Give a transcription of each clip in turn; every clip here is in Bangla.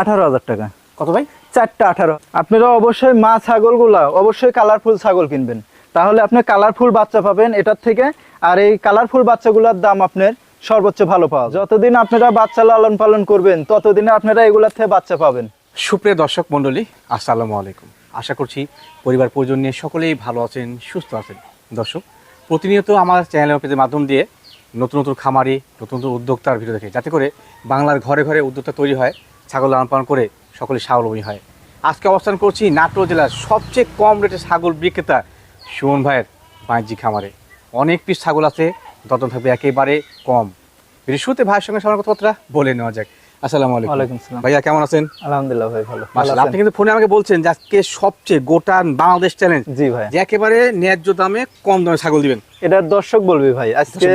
আঠারো হাজার টাকা। কত ভাই? চারটা আঠারো। আপনারা অবশ্যই মা ছাগলগুলা অবশ্যই কালারফুল ছাগল কিনবেন। তাহলে আপনি কালারফুল বাচ্চা পাবেন এটার থেকে আর এই কালারফুল বাচ্চাগুলোর দাম আপনার সর্বোচ্চ ভালো পাওয়া যতদিন আপনারা বাচ্চা লালন পালন করবেন ততদিনে আপনারা এগুলার থেকে বাচ্চা পাবেন। সুপ্রিয় দর্শক মণ্ডলী আসসালামু আলাইকুম। আশা করছি পরিবার পরিজন নিয়ে সকলেই ভালো আছেন সুস্থ আছেন। দর্শক প্রতিনিয়ত আমার চ্যানেল পেজের মাধ্যম দিয়ে নতুন নতুন খামারি নতুন নতুন উদ্যোক্তার ভিডিও দেখে যাতে করে বাংলার ঘরে ঘরে উদ্যোক্তা তৈরি হয়। ছাগল লালন পালন করে সকলে স্বাবলম্বী হয়। আজকে অবস্থান করছি নাটোর জেলার সবচেয়ে কম রেটে ছাগল বিক্রেতা সুমন ভাইয়ের বাণিজ্যিক খামারে। অনেক পিস ছাগল আছে দতন থাকবে একেবারে কম। শুরুতে ভাইয়ের সঙ্গে সবার কথাবার্তা বলে নেওয়া যাক। আসসালামু আলাইকুম। ভাইয়া কেমন আছেন? আলহামদুলিল্লাহ ভাই ভালো। আপনি কিন্তু ফোনে আমাকে বলছেন যে আজকে সবচেয়ে গোটা বাংলাদেশ চ্যালেঞ্জ জি ভাই। যে একেবারে ন্যায্য দামে কম দামে ছাগল দিবেন। এটা দর্শক বলবি ভাই। আজকে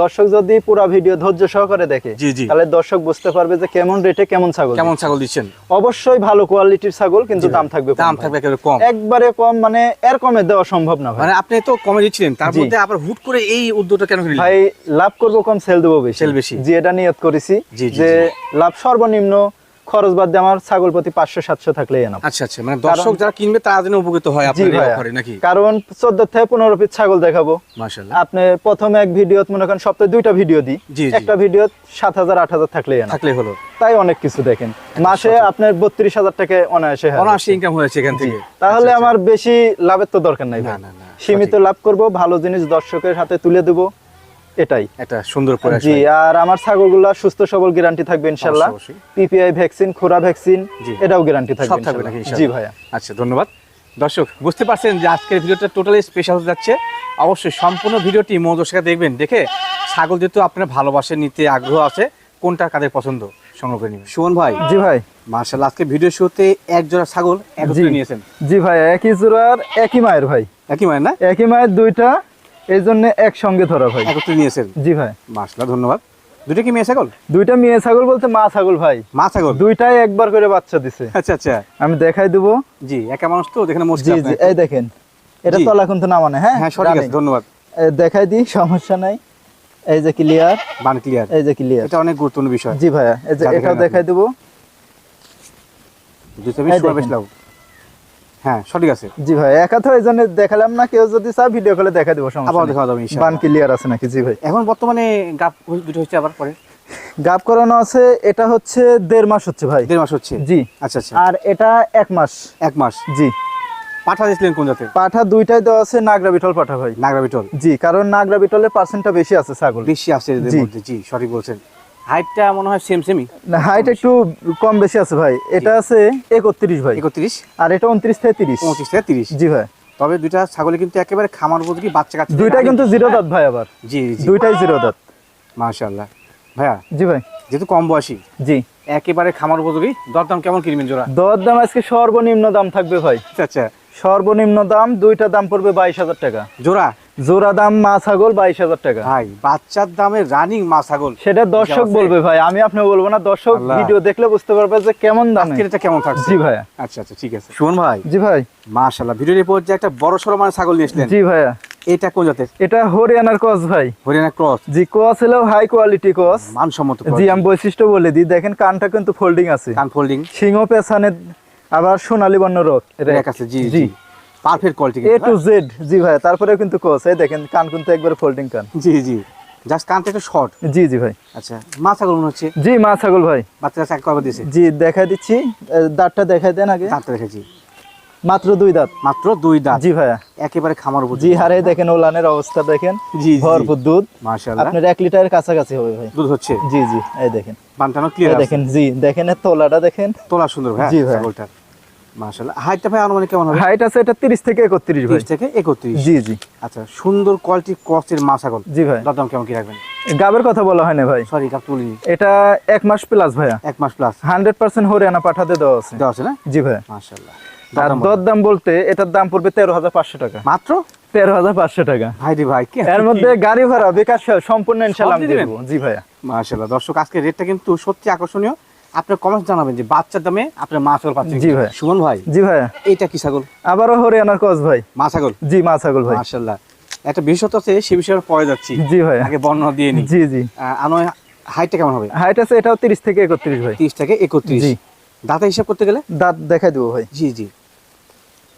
দর্শক যদি পুরো ভিডিও ধৈর্য সহকারে দেখে। তাহলে দর্শক বুঝতে পারবে যে কেমন রেটে কেমন ছাগল কেমন ছাগল দিচ্ছেন? অবশ্যই ভালো কোয়ালিটির ছাগল কিন্তু দাম থাকবে দাম থাকবে একেবারে কম। একবারে কম মানে এর কমে দেওয়া সম্ভব না মানে আপনি তো কমে দিচ্ছিলেন তার মধ্যে আবার হুট করে এই উদ্যোগটা কেন নিলেন? ভাই লাভ করব কম সেল দেবো বেশি। সেল বেশি। জি এটা নিয়ত করেছি যে লাভ সর্বনিম্ন খরচ বাদ দিয়ে আমার ছাগল প্রতি পাঁচশো সাতশো থাকলে আচ্ছা আচ্ছা মানে দর্শক যারা কিনবে তারা যেন উপকৃত হয় আপনার অফারে নাকি? কারণ চোদ্দ থেকে পনেরো পিস ছাগল দেখাবো। মাশাআল্লাহ। আপনি প্রথমে এক ভিডিও মনে করেন সপ্তাহে দুইটা ভিডিও দিই। একটা ভিডিও সাত হাজার আট হাজার থাকলে হলো। তাই অনেক কিছু দেখেন। মাসে আপনার বত্রিশ হাজার টাকা অনায়াসে হয়। অনাশি ইনকাম হয়েছে এখান থেকে। তাহলে আচ্ছা, আমার বেশি লাভের তো দরকার নাই না, না, না, সীমিত লাভ করব ভালো জিনিস দর্শকের হাতে তুলে দেব। এটাই। একটা সুন্দর প্রয়াস জি আর আমার ছাগলগুলা সুস্থ সবল গ্যারান্টি থাকবে ইনশাল্লাহ। পিপিআই ভ্যাকসিন খোরা ভ্যাকসিন এটাও গ্যারান্টি থাকবে থাকবে জি ইনশাআল্লাহ? ভাইয়া আচ্ছা ধন্যবাদ। দর্শক বুঝতে পারছেন যে আজকের ভিডিওটা টোটালি স্পেশাল হতে যাচ্ছে। অবশ্যই সম্পূর্ণ ভিডিওটি মনোদর্শিকা দেখবেন। দেখে ছাগল যেহেতু আপনার ভালোবাসে নিতে আগ্রহ আছে কোনটা কাদের পছন্দ? সংগ্রহ করে নেবেন। সুমন ভাই। জি ভাই। মার্শাল আজকে ভিডিও শুরুতে এক জোড়া ছাগল একত্রে জি। নিয়েছেন। জি ভাই একই জোড়ার একই মায়ের ভাই। একই মায়ের না? একই মায়ের দুইটা এই জন্য একসঙ্গে ধরা ভাই। একত্রে নিয়েছেন জি ভাই। মার্শাল ধন্যবাদ। দুটো কি মেয়ে ছাগল? দুইটা মেয়ে ছাগল বলতে মা ছাগল ভাই। মা ছাগল? দুইটাই একবার করে বাচ্চা দিছে। আচ্ছা আচ্ছা। আমি দেখাই দেবো। জি একা মানুষ তো জি মসজিদ জি এই দেখেন। এটা। তলা কিন্তু নামানে হ্যাঁ? হ্যাঁ সঠিক আছে ধন্যবাদ। দেখাই দিই সমস্যা নাই। এই যে ক্লিয়ার বান ক্লিয়ার এই যে ক্লিয়ার এটা অনেক গুরুত্বপূর্ণ বিষয়। জি ভাইয়া এই যে এটাও দেখাই দেবো। দেখেন। বেশ লাভ। হ্যাঁ সঠিক আছে। জি ভাই একা তো এই জন্য দেখালাম না কেউ যদি চায় ভিডিও কলে দেখা দেবো সমস্যা নেই। দেখা যাবে বান ক্লিয়ার আছে নাকি? জি ভাই। এখন বর্তমানে গাপ দুটো হচ্ছে আবার পরে? গাপ করানো আছে এটা হচ্ছে দেড় মাস হচ্ছে ভাই। দেড় মাস হচ্ছে? জি। আচ্ছা আচ্ছা। আর এটা এক মাস। এক মাস? জি। পাঠা দিয়েছিলেন কোন জাতে? পাঠা দুইটাই দেওয়া আছে নাগরা বিটল পাঠা ভাই। নাগরা বিটল। জি কারণ নাগরা বিটলের পার্সেন্টটা বেশি আছে ছাগল। বেশি আছে এদের মধ্যে জি সঠিক বলছেন। হাইটটা মনে হয় সেম সেমই হাইট একটু কম বেশি আছে ভাই। এটা আছে একত্রিশ ভাই। একত্রিশ? আর এটা উনত্রিশ থেকে তিরিশ। পঁচিশ থেকে তিরিশ? জি ভাই। তবে দুইটা ছাগলে কিন্তু একেবারে খামার উপযোগী বাচ্চা কাচ্চা দুইটা কিন্তু জিরো দাঁত ভাই আবার। জি জি দুইটাই জিরো দাঁত। মাশাআল্লাহ। ভাইয়া জি ভাই। যেহেতু কম বয়সী জি। একেবারে খামার উপযোগী দরদাম কেমন কিনবেন জোড়া? দর দাম আজকে সর্বনিম্ন দাম থাকবে ভাই। আচ্ছা আচ্ছা। সর্বনিম্ন দাম দুইটা দাম পড়বে বাইশ হাজার টাকা। জোড়া? জোড়া দাম মা ছাগল বাইশ হাজার টাকা। ভাই বাচ্চার দামে রানিং মা ছাগল। সেটা দর্শক বলবে ভাই আমি আপনি বলব না দর্শক ভিডিও দেখলে বুঝতে পারবে যে কেমন দামে। এটা কেমন থাকছে? জি ভাইয়া। আচ্ছা আচ্ছা ঠিক আছে। সুমন ভাই। জি ভাই। মাশাআল্লাহ ভিডিওর পর যে একটা বড় মানে ছাগল নিয়ে এসলেন জি ভাইয়া। এটা কোন জাতের? এটা হরিয়ানার কস ভাই। হরিয়ানা ক্রস। জি কস হলো হাই কোয়ালিটি কস মানসম্মত জি আমি বৈশিষ্ট্য বলে দিই দেখেন কানটা কিন্তু ফোল্ডিং আছে। কান ফোল্ডিং সিংহ পেছানে আবার সোনালী বর্ণ রোগ। রেক আছে জি। জি। Perfect quality A to Z জি ভাই তারপরে কিন্তু কস এই দেখেন কান কিন্তু একবার ফোল্ডিং কান। জি জি। জাস্ট কানটা একটু শর্ট জি জি ভাই। আচ্ছা মা ছাগল মনে হচ্ছে? জি মা ছাগল ভাই। বাচ্চা কাছে এক কবে দিয়েছে? জি দেখা দিচ্ছি দাঁতটা দেখাই দেন আগে। দাঁতটা মাত্র দুই দাঁত। মাত্র দুই দাঁত। জি ভাইয়া। একেবারে খামার উপর জি হারে দেখেন ওলানের অবস্থা দেখেন। জি ভরপুর দুধ। মাশাআল্লাহ। আপনার এক লিটারের কাছাকাছি হবে ভাই। দুধ হচ্ছে? জি জি এই দেখেন। বানটানো ক্লিয়ার দেখেন জি দেখেন তোলাটা দেখেন। তোলা সুন্দর ভাই জি ভাই। ছাগলটা মাশাআল্লাহ হাইটটা ভাই আনুমানিক কেমন হবে? হাইট আছে এটা তিরিশ থেকে একত্রিশ ভাই। 30 থেকে 31 জি জি। আচ্ছা সুন্দর কোয়ালিটি ক্রসের মা ছাগল জি ভাই। দাম কেমন কি রাখবেন? গাবের কথা বলা হয় না ভাই। সরি কাপ তুলিনি এটা এক মাস প্লাস ভাইয়া। এক মাস প্লাস হান্ড্রেড পার্সেন্ট হরিয়ানা পাঠাতে দেওয়া আছে। দেওয়া আছে না? জি ভাইয়া মাশাআল্লাহ। আর দাম দর দাম বলতে এটার দাম পড়বে তেরো হাজার পাঁচশো টাকা। মাত্র? তেরো হাজার পাঁচশো টাকা। ভাই ভাই এর মধ্যে গাড়ি ভাড়া বিকাশ সম্পূর্ণ ইনশাল্লাহ জি ভাইয়া। মাশাআল্লাহ। দর্শক আজকে রেটটা কিন্তু সত্যি আকর্ষণীয়। আপনার কমেন্ট জানাবেন যে বাচ্চার দামে আপনার মা ছাগল পাচ্ছেন জি ভাই। সুমন ভাই জি ভাইয়া এইটা কি ছাগল? আবারও হরিয়ানার কস ভাই। মা ছাগল? জি মা ছাগল ভাই। মাশাআল্লাহ। একটা বিশেষত্ব আছে সে বিষয়ে পরে যাচ্ছি। জি ভাইয়া আগে বর্ণনা দিয়ে নি। জি জি। হাইটটা কেমন হবে? হাইট আছে এটাও তিরিশ থেকে একত্রিশ ভাই। তিরিশ থেকে একত্রিশ। জি। দাঁতা হিসাব করতে গেলে? দাঁত দেখাই দেবো ভাই। জি জি।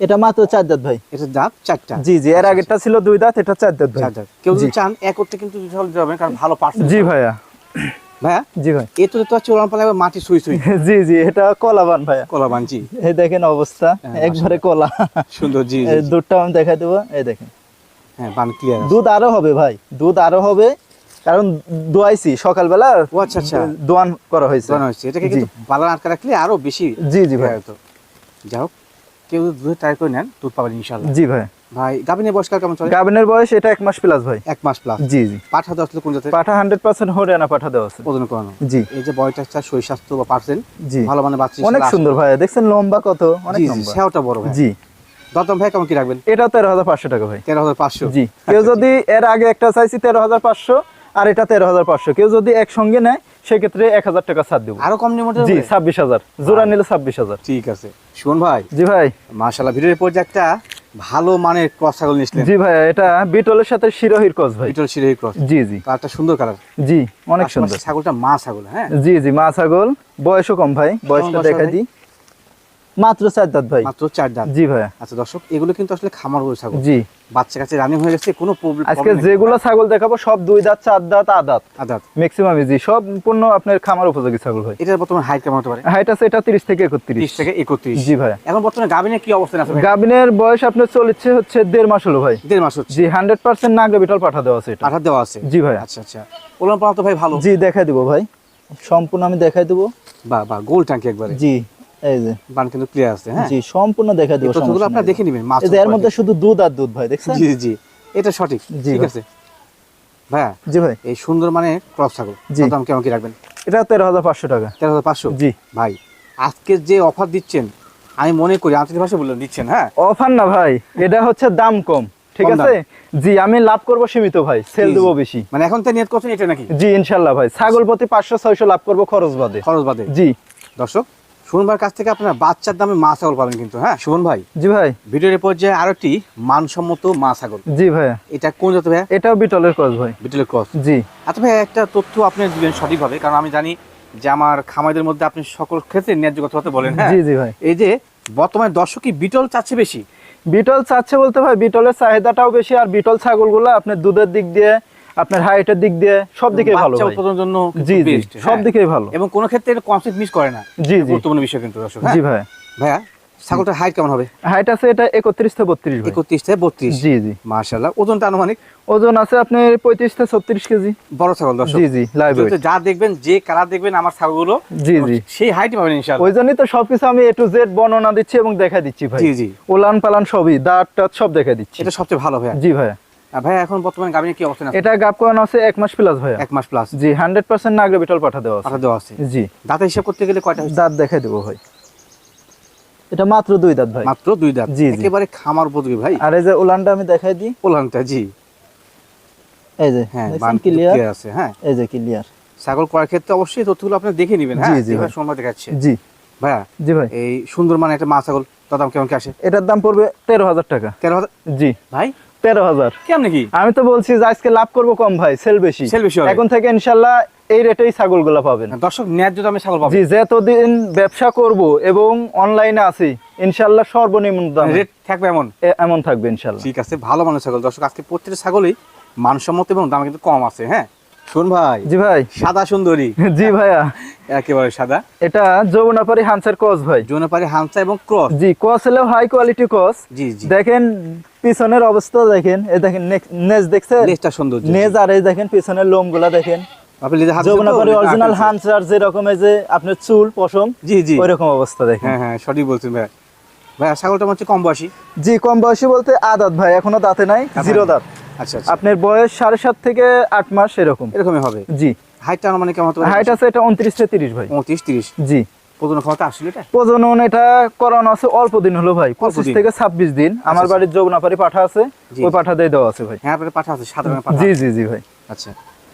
এটা মাত্র চার দাঁত ভাই। এটা দাঁত চারটা। জি জি। এর আগেরটা ছিল দুই দাঁত এটা চার দাঁত ভাই। চার দাঁত। কেউ যদি চান এক করতে কিন্তু বিশাল যাবেন কারণ ভালো পার্সেন্ট। জি ভাইয়া। ভাইয়া? জি ভাই। এ তো তো চোরান পালা মাটি সুই সুই জি জি এটা কলাবান ভাইয়া। কলা বানছি এই দেখেন অবস্থা হ্যাঁ, একবারে কলা। সুন্দর জি জি, এই জি। দুধটা আমি দেখাই দেবো এই দেখেন। হ্যাঁ বান ক্লিয়ার দুধ আরও হবে ভাই দুধ আরও হবে কারণ দোয়াইছি সকালবেলা ও আচ্ছা আচ্ছা। দোয়ান করা হয়েছে। দোয়ানো হচ্ছে এটাকে কিন্তু বালা আটকা রাখলে আরও বেশি জি জি ভাই। যাই হোক কেউ দুধ ট্রাই করে নেন দুধ পাবেন জি ভাই। ভাই গাভিনের বয়সকাল কেমন চলে? গাবিনের বয়স এটা এক মাস প্লাস ভাই। এক মাস প্লাস জি জি। পাঠা দশ কোন জাতের? পাঠা হান্ড্রেড পার্সেন্ট হরিয়ানা পাঠা দেওয়া আছে। ওজন করানো জি। এই যে বয়টা চার শরীর স্বাস্থ্য বা পার্সেন্ট জি। ভালো মানে বাচ্চা অনেক সুন্দর ভাই দেখছেন লম্বা কত? অনেক লম্বা। সেওটা বড় ভাই। জি। দতম ভাই কেমন কি রাখবেন? এটা তেরো হাজার পাঁচশো টাকা ভাই। তেরো হাজার পাঁচশো? জি। কেউ যদি এর আগে একটা চাইছি তেরো হাজার পাঁচশো আর এটা তেরো হাজার পাঁচশো। কেউ যদি একসঙ্গে নেয় সেক্ষেত্রে এক হাজার টাকা ছাড় দেবো। আরও কম নিমোটে জি ছাব্বিশ হাজার। জোড়া নিলে ছাব্বিশ হাজার। ঠিক আছে। শুন ভাই জি ভাই। মাশাল্লাহ ভিডিওর পর যে একটা ভালো মানের ক্রস ছাগল নিয়েছিলেন। জি ভাই এটা বিটলের সাথে শিরোহির ক্রস ভাই। বিটল শিরোহির ক্রস জি জি। কালারটা সুন্দর কালার। জি অনেক সুন্দর। ছাগলটা মা ছাগল হ্যাঁ? জি জি মা ছাগল। বয়সও কম ভাই বয়সটা ভাই? দিই। মাত্র চার দাঁত ভাই। মাত্র চার দাঁত। জি ভাই আচ্ছা দর্শক এগুলো কিন্তু আসলে খামার গরু ছাগল। জি। বাচ্চা কাছে রানিং হয়ে গেছে কোনো প্রবলেম আজকে যেগুলো ছাগল দেখাবো সব দুই দাঁত চার দাঁত আদাত আদাত ম্যাক্সিমাম জি সম্পূর্ণ আপনার খামার উপযোগী ছাগল ভাই। এটার বর্তমানে হাইট কেমন হতে পারে? হাইট আছে এটা তিরিশ থেকে একত্রিশ। তিরিশ থেকে একত্রিশ। জি ভাই এখন বর্তমানে গাভিনে কি অবস্থান আছে? গাবিনের বয়স আপনার চলেছে হচ্ছে দেড় মাস হলো ভাই। দেড় মাস হচ্ছে। জি হান্ড্রেড পার্সেন্ট নাগরা বিটল পাঠা দেওয়া আছে এটা। আঠার দেওয়া আছে। জি ভাই আচ্ছা আচ্ছা। ওলান পালা তো ভাই ভালো। জি দেখাই দিব ভাই। সম্পূর্ণ আমি দেখাই দিব। বা বা গোল ট্যাঙ্কি একবারে। জি। এই যে। বান কিন্তু ক্লিয়ার আছে হ্যাঁ? জি সম্পূর্ণ দেখাই দিব তথ্যগুলো আপনারা দেখে নেবেন মাছ এর মধ্যে শুধু দুধ আর দুধ ভাই দেখছেন? জি জি এটা সঠিক ঠিক আছে। ভাইয়া জি ভাই। এই সুন্দর মানে ক্রস ছাগল দাম কেমন কি রাখবেন? এটা তেরো হাজার পাঁচশো টাকা। তেরো হাজার পাঁচশো? জি। ভাই আজকে যে অফার দিচ্ছেন আমি মনে করি আন্তরিক ভাষা বললেন দিচ্ছেন হ্যাঁ? অফার না ভাই এটা হচ্ছে দাম কম ঠিক আছে? জি আমি লাভ করব সীমিত ভাই সেল দেবো বেশি। মানে এখন তো নিয়ত করছেন এটা নাকি? জি ইনশাল্লাহ ভাই ছাগল প্রতি পাঁচশো ছয়শো লাভ করব খরচ বাদে। খরচ বাদে। জি। দর্শক সুমন ভাইয়ের কাছ থেকে আপনারা বাচ্চার দামে মা ছাগল পাবেন কিন্তু হ্যাঁ? সুমন ভাই জি ভাই। ভিডিওর পর্যায়ে আরও একটি মানসম্মত মা ছাগল। জি ভাইয়া এটা কোন জাত ভাইয়া? এটাও বিটলের কস ভাই। বিটলের ক্রস। জি। আচ্ছা ভাই একটা তথ্য আপনি দিবেন সঠিকভাবে কারণ আমি জানি যে আমার খামারদের মধ্যে আপনি সকল ক্ষেত্রে ন্যায্য কথাবার্তা বলেন হ্যাঁ? জি জি ভাই। এই যে বর্তমানে দর্শক কি বিটল চাচ্ছে বেশি? বিটল চাচ্ছে বলতে ভাই বিটলের চাহিদাটাও বেশি আর বিটল ছাগলগুলো আপনার দুধের দিক দিয়ে আপনার হাইটের দিক দিয়ে সব দিকে ভালো বাচ্চা জন্য জি জি সব হ্যাঁ। দিকেই ভালো। এবং কোনো ক্ষেত্রে এটা কনসেপ্ট মিস করে না। জি জি। গুরুত্বপূর্ণ বিষয় কিন্তু দর্শক হ্যাঁ? জি ভাই। ভাইয়া ছাগলটার হাইট কেমন হবে? হাইট আছে এটা একত্রিশ থেকে বত্রিশ একত্রিশ থেকে বত্রিশ। জি জি। মার্শাল্লাহ ওজনটা আনুমানিক? ওজন আছে আপনার পঁয়ত্রিশ থেকে ছত্রিশ কেজি। বড় ছাগল জি জি লাইভ যা দেখবেন যে কালার দেখবেন আমার ছাগলগুলো জি জি। সেই হাইট পাবেন ইনশাআল্লাহ। ওই জন্যই তো সবকিছু আমি এ টু জেড বর্ণনা দিচ্ছি এবং দেখা দিচ্ছি ভাই। জি জি। ওলান পালান সবই দাঁত সব দেখা দিচ্ছি। এটা সবচেয়ে ভালো ভাইয়া। জি ভাই আর এখন বর্তমানে গাভিনে কি অবস্থান এটা গাপ করানো আছে এক মাস প্লাস ভাইয়া। এক মাস প্লাস জি হান্ড্রেড পার্সেন্ট নাগরা বিটল পাঠা দেওয়া আছে। পাঠা দেওয়া আছে। জি। দাঁতা হিসাব করতে গেলে কয়টা দাঁত দেখাই দেবো ভাই। এটা মাত্র দুই দাঁত ভাই। মাত্র দুই দাঁত? জি, জি। একেবারে খামার উপযোগী ভাই। আর এই যে উলানটা আমি দেখাই দিই। ওলানটা জি। এই যে হ্যাঁ ক্লিয়ার আছে হ্যাঁ। এই যে ক্লিয়ার ছাগল করার ক্ষেত্রে অবশ্যই তথ্যগুলো আপনি দেখে নেবেন হ্যাঁ? জি, জি, ভাই। সময় দেখাচ্ছে। জি। ভাইয়া জি ভাই। এই সুন্দর মানে একটা মা ছাগল তার দাম কেমন কি আসে? এটার দাম পড়বে তেরো হাজার টাকা। তেরো হাজার? জি। ভাই? তেরো হাজার। কেমন কি? আমি তো বলছি যে আজকে লাভ করব কম ভাই সেল বেশি। সেল বেশি এখন থেকে ইনশাল্লাহ এই রেটেই ছাগলগুলো পাবেন। দর্শক ন্যায্য দামে ছাগল পাবেন। জি যতদিন ব্যবসা করব এবং অনলাইনে আছি ইনশাল্লাহ সর্বনিম্ন দাম। রেট থাকবে এমন? এমন থাকবে ইনশাল্লাহ। ঠিক আছে ভালো মানুষ ছাগল। দর্শক আজকে প্রত্যেকটা ছাগলই মানসম্মত এবং দাম কিন্তু কম আছে হ্যাঁ? শোন ভাই জি ভাই। সাদা সুন্দরী। জি ভাইয়া। একেবারে সাদা। এটা যমুনাপাড়ি ভাই। হামসা এবং ক্রস। জি হলেও হাই কোয়ালিটি জি জি। দেখেন পিছনের অবস্থা দেখেন এই দেখেন নেজ দেখছেন লেজটা সুন্দর। নেজ আর এই দেখেন পিছনের লোমগুলা দেখেন। আপনি? যমুনাপাড়ি অরিজিনাল দিয়েছেন। হানসার যে রকমের যে আপনার চুল পশম জি জি। অবস্থা দেখেন। হ্যাঁ হ্যাঁ সঠিক বলছেন ভাই। ভাই ছাগলটা হচ্ছে কম বয়সী। জি কম বয়সী বলতে আদাত ভাই এখনও দাঁতে নাই জিরো দাঁত। আচ্ছা আচ্ছা। আপনার বয়স সাড়ে সাত থেকে আট মাস এরকম। এরকমই হবে? জি। হাইটটা মানে কেমন হাইট আছে। এটা উনত্রিশ থেকে তিরিশ ভাই। পঁয়ত্রিশ তিরিশ? জি। প্রজন ক্ষমতা আসলে এটা? প্রজনন এটা করানো আছে অল্প দিন হলো ভাই পঁচিশ থেকে ছাব্বিশ দিন। আমার আচ্ছা। বাড়ির যমুনাপাড়ি পাঠা আছে ওই পাঠা দিয়ে দেওয়া আছে ভাই। হ্যাঁ আপনার পাঠা আছে সাধারণ পাঠা। জি জি জি ভাই। আচ্ছা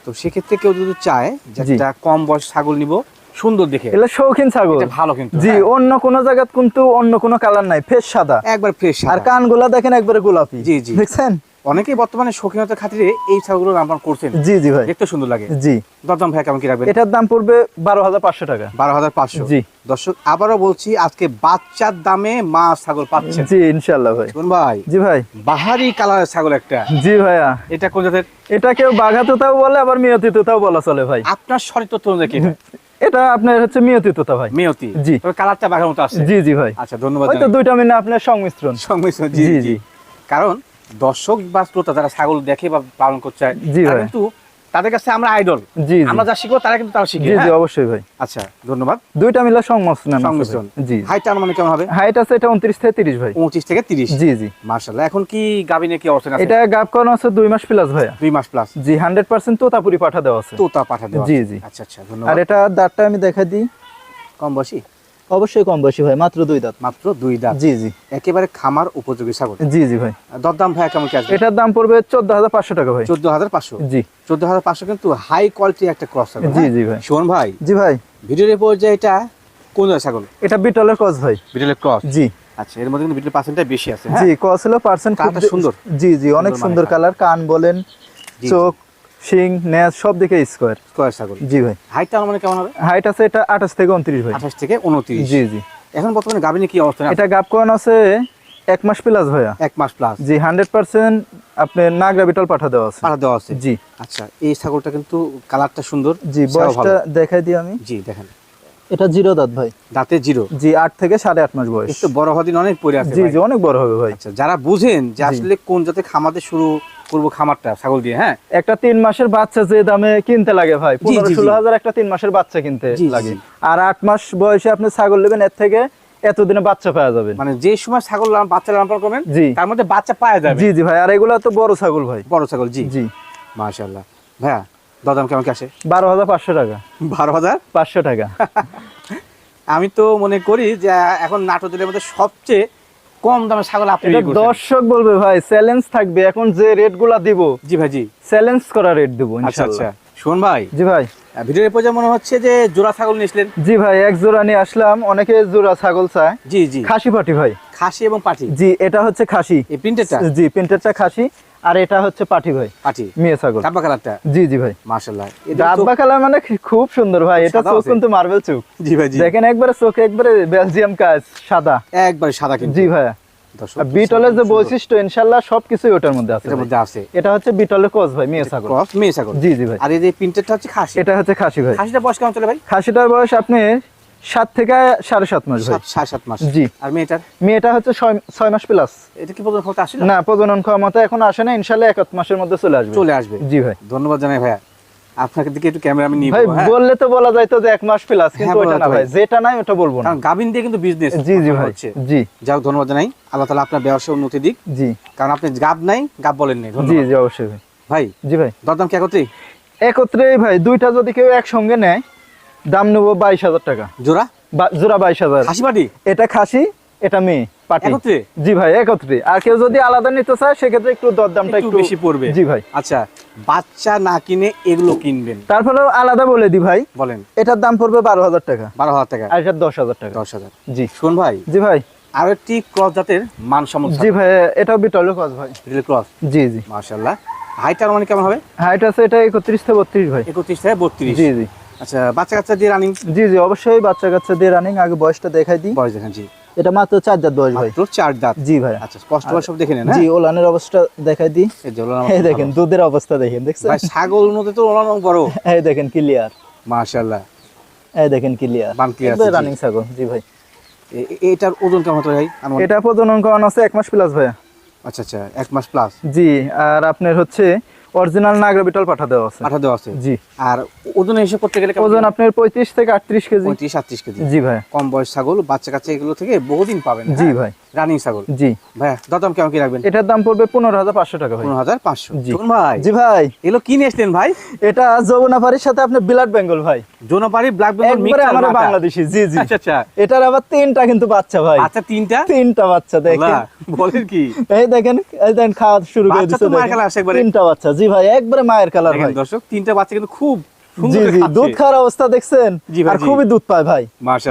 তো সেক্ষেত্রে কেউ যদি চায় যে একটা কম বয়স ছাগল নিব সুন্দর দেখে। শৌখিন ছাগল। ভালো কিন্তু জি হ্যাঁ। অন্য কোনো জায়গা কিন্তু অন্য কোনো কালার নাই ফেস সাদা। একবার ফ্রেশ আর কানগুলা দেখেন একবারে গোলাপি। জি, জি। দেখছেন? অনেকেই বর্তমানে শৌখিনতার খাতিরে এই ছাগলগুলো নাম্বার করছেন। জি জি ভাই। দেখতে সুন্দর লাগে। জি। দরদাম ভাই কেমন কি রাখবেন? এটার দাম পড়বে বারো হাজার পাঁচশো টাকা। বারো হাজার পাঁচশো। জি। দর্শক আবারও বলছি আজকে বাচ্চার দামে মা ছাগল পাচ্ছেন। জি ইনশাল্লাহ ভাই। শুন ভাই। জি ভাই। বাহারি কালারের ছাগল একটা। জি ভাইয়া। এটা কোন জাতের? এটা কেউ বাঘা তোতাও বলে আবার মিয়তি তোতাও বলা চলে ভাই। আপনার শরীর তথ্য অনুযায়ী এটা? আপনার হচ্ছে মিয়তি তোতা ভাই। মেয়তি। জি। তবে কালারটা বাঘার মতো আছে জি জি ভাই। আচ্ছা ধন্যবাদ। দুইটা মিলে আপনার সংমিশ্রণ। সংমিশ্রণ জি। জি। কারণ দর্শক বা শ্রোতা যারা ছাগল দেখে বা পালন ভাই। কিন্তু তাদের কাছে আমরা আইডল জি আমরা যা শিখব তারা কিন্তু তারা শিখে জি হ্যাঁ? অবশ্যই ভাই। আচ্ছা ধন্যবাদ। দুইটা মিলে সংমিশ্রণ সংমিশ্রণ। জি। হাইট মানে কেমন হবে? হাইট আছে এটা উনত্রিশ থেকে তিরিশ ভাই। পঁচিশ থেকে তিরিশ। জি জি। মার্শাল্লাহ এখন কি গাবিনে কি অবস্থান আছে? এটা গাপ করানো আছে দুই মাস প্লাস ভাইয়া। দুই মাস প্লাস জি হান্ড্রেড পার্সেন্ট তোতাপুরি পাঠা দেওয়া আছে। তোতা পাঠা দেওয়া জি, জি। আচ্ছা আচ্ছা ধন্যবাদ। আর এটা দাঁতটা আমি দেখা দিই। কম বয়সী? অবশ্যই কম বয়সী ভাই মাত্র দুই দাঁত। মাত্র দুই দাঁত? জি জি। একেবারে খামার উপযোগী ছাগল। জি জি ভাই। দরদাম ভাই কেমন কি আসবে? এটার দাম পড়বে চোদ্দ হাজার পাঁচশো টাকা ভাই। চোদ্দ হাজার পাঁচশো? জি। চোদ্দ হাজার পাঁচশো কিন্তু হাই কোয়ালিটি একটা ক্রস ছাগল জি হ্যাঁ? জি ভাই। শোন ভাই জি ভাই। ভিডিওর পর্যায়ে এটা কোন ছাগল? এটা বিটলের কস ভাই। বিটেলের ক্রস জি। আচ্ছা এর মধ্যে কিন্তু বিটেল পার্সেন্টটা বেশি আছে হ্যাঁ? জি কস হলো পার্সেন্ট কানটা সুন্দর। জি জি অনেক সুন্দর কালার কান বলেন চোখ শিং নেজ সব দিকে স্কোয়ার স্কোয়ার ছাগল। জি ভাই। হাইটটা মানে কেমন হবে? হাইট আছে এটা আঠাশ থেকে উনত্রিশ ভাই। আঠাশ থেকে উনত্রিশ। জি জি। এখন বর্তমানে গাবিনে কি অবস্থা? এটা করানো আছে এক মাস প্লাস ভাইয়া। এক মাস প্লাস জি হান্ড্রেড পার্সেন্ট আপনার নাগরা বিটল পাঠা দেওয়া আছে। পাঠা দেওয়া আছে। জি। আচ্ছা এই ছাগলটা কিন্তু কালারটা সুন্দর জি বয়সটা দেখাই দিই আমি। জি দেখেন। এটা জিরো দাঁত ভাই। দাঁতে জিরো। জি আট থেকে সাড়ে আট মাস বয়স। একটু বড় হদিন অনেক পরে আছে জি জি অনেক বড় হবে ভাই। আচ্ছা যারা বুঝেন যে আসলে কোন জাতে খামাতে শুরু করব খামারটা ছাগল দিয়ে হ্যাঁ? একটা তিন মাসের বাচ্চা যে দামে কিনতে লাগে ভাই পনেরো ষোলো হাজার একটা তিন মাসের বাচ্চা কিনতে লাগে। আর আট মাস বয়সে আপনি ছাগল নেবেন এর থেকে এতদিনে বাচ্চা পাওয়া যাবেন মানে যে সময় ছাগল বাচ্চা করবেন জি। তার মধ্যে বাচ্চা পাওয়া যাবে। জি জি ভাই আর এগুলা তো বড় ছাগল ভাই। বড় ছাগল জি। জি। মাশাআল্লাহ। ভাইয়া দরদাম কেমন আসে বারো হাজার পাঁচশো টাকা। বারো হাজার? পাঁচশো টাকা। আমি তো মনে করি যে এখন নাটোর জেলার মধ্যে সবচেয়ে কম দামে ছাগল আপনি। দর্শক বলবে ভাই চ্যালেঞ্জ থাকবে। এখন যে রেটগুলা দিব জি ভাই জি। চ্যালেঞ্জ করা রেট দেবো আচ্ছা আচ্ছা। শোন ভাই জি ভাই। ভিডিওর পর্যায়ে মনে হচ্ছে যে জোড়া ছাগল নিয়েছিলেন জি ভাই এক জোড়া নিয়ে আসলাম। অনেকে জোড়া ছাগল চায়। জি জি। খাসি পাটি ভাই। খাসি এবং পাটি? জি এটা হচ্ছে খাসি। এই প্রিন্টেডটা জি প্রিন্টেরটা খাসি আর এটা হচ্ছে পাটি ভাই। পাটি? মেয়ে ছাগল। কাব্বা কালারটা? জি জি ভাই। মাশাআল্লাহ। ডাব্বা কালার মানে খুব সুন্দর ভাই। এটা চোখ কিন্তু মার্বেল চোখ। জি ভাই জি। দেখেন একবারে চোখ একবারে বেলজিয়াম কাজ সাদা। একবারে সাদা কিন্তু। জি ভাইয়া বিটলের যে সুন্দর। বৈশিষ্ট্য ইনশাল্লাহ সবকিছুই ওটার মধ্যে আছে এটার ভাই। মধ্যে আছে। এটা হচ্ছে বিটলের কোচ ভাই মেয়ে ছাগল। ক্রস মেয়ে ছাগল। জি জি ভাই। আর এই যে প্রিন্টেডটা হচ্ছে খাসি। এটা হচ্ছে খাসি ভাই। খাসিটা বয়স কেমন চলে ভাই? খাসিটার বয়স আপনি সাত থেকে সাড়ে সাত মাস সাড়ে সাত মাস। জি। আর মেয়েটার? মেয়েটা হচ্ছে ছয়- মাস প্লাস এটা কি পর্যন্ত ক্ষমতা আসলে না? প্রজনন ক্ষমতা এখন আসে না ইনশাল্লাহ এক মাসের মধ্যে চলে আসবে। চলে আসবে। জি ভাই। ধন্যবাদ জানাই ভাইয়া। আপনাকে দিকে একটু ক্যামেরা আমি নিয়ে ভাই হ্যাঁ? বললে তো বলা যাইতো যে এক মাস প্লাস কিন্তু হ্যাঁ, না ভাই ভাই। যেটা নাই ওটা বলব না। গাবিন দিয়ে কিন্তু বিজনেস জি জি ভাই জি। যাই ধন্যবাদ জানাই। আল্লাহ তালা আপনার ব্যবসা উন্নতি দিক। জি। কারণ আপনি গাব নাই গাব বলেন নাই। জি জি অবশ্যই ভাই। ভাই জি ভাই। দরদাম কি একত্রে? একত্রে ভাই দুইটা যদি কেউ একসঙ্গে নেয় দাম নেব বাইশ হাজার টাকা। জোড়া? জোড়া বাইশ হাজার। হাসি পাটি এটা খাসি এটা মেয়ে পাটি। জি ভাই একত্রে। আর কেউ যদি আলাদা নিতে চায় সেক্ষেত্রে একটু দরদামটা একটু একটু বেশি পড়বে। জি ভাই। আচ্ছা বাচ্চা না কিনে এগুলো কিনবেন? তারপরে আলাদা বলে দি ভাই। বলেন। এটার দাম পড়বে বারো হাজার টাকা। বারো হাজার টাকা। আর এটার দশ হাজার টাকা। দশ হাজার। জি। শোন ভাই জি ভাই। আরও একটি ক্রস জাতের মানসম্মত জি ভাই ভাই। ক্রস? জি মানে কেমন হবে? হাইট আছে এটা একত্রিশ থেকে বত্রিশ ভাই। একত্রিশ থেকে বত্রিশ। জি জি। আচ্ছা বাচ্চা কাচ্চা দিয়ে রানিং জি জি অবশ্যই বাচ্চা কাচ্চা দিয়ে রানিং আগে বয়সটা দেখাই দিই। বয়স দেখেন জি। এটা মাত্র চার জাত বয়স ভাই। চার দাঁত? জি ভাই। আচ্ছা সব দেখে নেন জি হ্যাঁ? ওলানের অবস্থা দেখাই দিই। এই দেখেন দুধের অবস্থা দেখেন দেখছেন? ভাই ছাগল তো ওলান বড়। এই দেখেন ক্লিয়ার মাশাল্লাহ এই দেখেন ক্লিয়ার আছে, রানিং ছাগল জি ভাই। এটার ওজন কেমন ভাই? এটা প্রজনন করানো আছে এক মাস প্লাস ভাইয়া। আচ্ছা আচ্ছা এক মাস প্লাস জি আর আপনার হচ্ছে অরিজিনাল নাগরা বিটল পাঠা দেওয়া আছে। পাঠা দেওয়া আছে। জি। আর ওজন হিসেব করতে গেলে ওজন আপনার পঁয়ত্রিশ থেকে আটত্রিশ কেজি। পঁয়ত্রিশ সাতত্রিশ কেজি। জি ভাই। কম বয়স ছাগল বাচ্চা কাচ্চা এগুলো থেকে বহুদিন পাবেন জি ভাই। রানিং ছাগল? জি। ভাই দাদাম কেমন কি রাখবেন? এটার দাম পড়বে পনেরো হাজার পাঁচশো টাকা পনেরো হাজার পাঁচশো। ভাই। জি ভাই। এগুলো কি নিয়ে ভাই? এটা যমুনাপাড়ির সাথে আপনার বিলাট বেঙ্গল ভাই। জোনাপাড়ি ব্ল্যাক বেঙ্গল একবারে আমাদের বাংলাদেশি। জি জি। আচ্ছা আচ্ছা। এটার আবার তিনটা কিন্তু বাচ্চা ভাই। আচ্ছা তিনটা? তিনটা বাচ্চা দেখেন। বলেন কি? এই দেখেন এই দেখেন খাওয়া শুরু করে দিচ্ছে। তিনটা বাচ্চা। জি ভাই একবারে মায়ের কালার ভাই। দর্শক তিনটা বাচ্চা কিন্তু খুব জি জি দুধ খাওয়ার অবস্থা দেখছেন? আর খুবই দুধ পায় ভাই।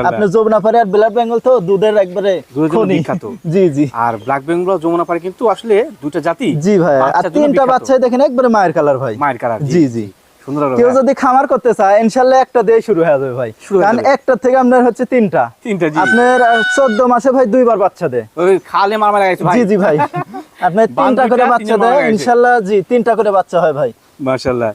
আপনি যমুনা আর ব্লাড বেঙ্গল তো দুধের একবারে দুধের জন্য খনি। বিখ্যাত। জি জি। আর ব্ল্যাক বেঙ্গল যমুনা কিন্তু আসলে দুটা জাতি জি ভাই আর তিনটা বাচ্চাই দেখেন একবারে মায়ের কালার ভাই। মায়ের কালার জি জি কেউ যদি খামার করতে চায় ইনশাল্লাহ একটা দিয়ে শুরু হয়ে যাবে ভাই। কারণ একটা থেকে আপনার হচ্ছে তিনটা। আপনার চোদ্দ মাসে ভাই দুইবার বাচ্চা দেয়। খালে মারমার ভাই। জি জি ভাই। আপনার তিনটা করে বাচ্চা দেয় ইনশাল্লাহ জি তিনটা করে বাচ্চা হয় ভাই। মাশাআল্লাহ।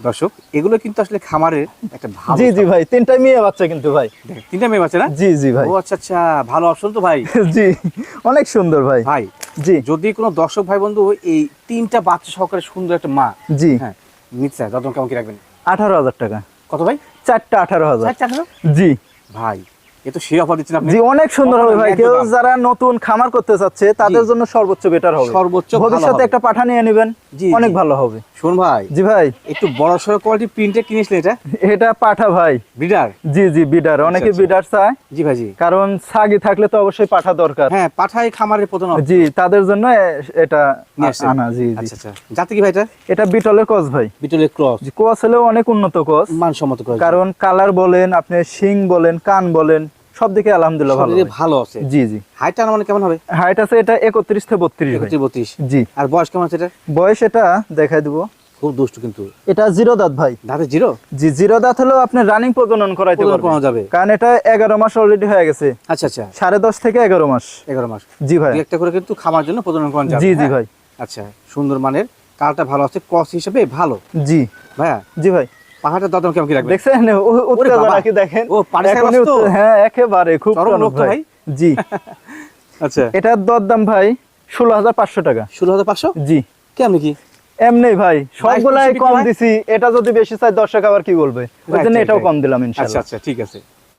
দর্শক এগুলো কিন্তু আসলে খামারের একটা ভালো জি জি ভাই তিনটা মেয়ে বাচ্চা কিন্তু ভাই। তিনটা মেয়ে বাচ্চা না? জি জি ভাই। ও আচ্ছা আচ্ছা ভালো অপশন তো ভাই। জি অনেক সুন্দর ভাই। ভাই জি। যদি কোনো দর্শক ভাই বন্ধু এই তিনটা বাচ্চা সহকারে সুন্দর একটা মা জি। হ্যাঁ নিশ্চয় যত কেমন কি রাখবেন? আঠারো হাজার টাকা। কত ভাই? চারটা আঠারো হাজার? জি। ভাই এ সেই অফার দিচ্ছেন আপনি। জি অনেক সুন্দর হবে ভাই। কেউ যারা নতুন খামার করতে চাচ্ছে তাদের জন্য সর্বোচ্চ বেটার হবে। সর্বোচ্চ ভবিষ্যতে একটা পাঠা নিয়ে নেবেন জি, অনেক ভালো হবে। শোন ভাই জি ভাই। একটু বড় সড়ো কোয়ালিটি প্রিন্টে কিনেছিলেন এটা? এটা পাঠা ভাই। জি জি বিডার অনেকে আচ্ছা। বিডার চায়। জি ভাই জি। কারণ ছাগি থাকলে তো অবশ্যই পাঠা দরকার। হ্যাঁ পাঠাই খামারের প্রধান জি তাদের জন্য এটা নিয়ে আনা জি জি। আচ্ছা আচ্ছা। জাতি কি ভাই এটা? এটা বিটলের কস ভাই। বিটলের ক্রস জি কোয়াস হলেও অনেক উন্নত কোয়াস মানসম্মত ক্রস কারণ কালার বলেন আপনি শিং বলেন কান বলেন সব দিকে আলহামদুলিল্লাহ ভালো ভালো আছে? জি জি। মানে কেমন হবে? হাইট আছে এটা একত্রিশ থেকে বত্রিশ ভাই। একত্রিশ বত্রিশ। জি। আর বয়স কেমন আছে এটা? বয়স এটা দেখাই দিব। খুব দুষ্ট কিন্তু। এটা জিরো দাঁত ভাই। দাঁতে জিরো? জি জিরো দাঁত হলেও আপনি রানিং প্রজনন করাইতে পারবেন। যাবে। কারণ এটা এগারো মাস অলরেডি হয়ে গেছে। আচ্ছা আচ্ছা। সাড়ে দশ থেকে এগারো মাস। এগারো মাস। জি ভাই। একটা করে কিন্তু খামার জন্য প্রজনন করানো যাবে। জি জি হ্যাঁ? ভাই। আচ্ছা সুন্দর মানের। কালটা ভালো আছে। কস হিসেবে ভালো। জি। ভাইয়া? জি ভাই। পাহাড়টা দদম কেমন কি রাখবে দেখছেন? উত্তেজনা কি দেখেন? ও, পানি ছাড়া এখনই বাঁচতো? উত্তে- হ্যাঁ একেবারে খুব লোক ভাই ভাই। জি। আচ্ছা। এটার দরদাম ভাই ষোলো হাজার পাঁচশো টাকা। ষোলো হাজার পাঁচশো? জি। কেমন কি? এমনি ভাই সবগুলাই কম দিছি। এটা যদি বেশি চাই দর্শক আবার কি বলবে? ওই জন্য এটাও কম দিলাম আচ্ছা আচ্ছা ঠিক আছে।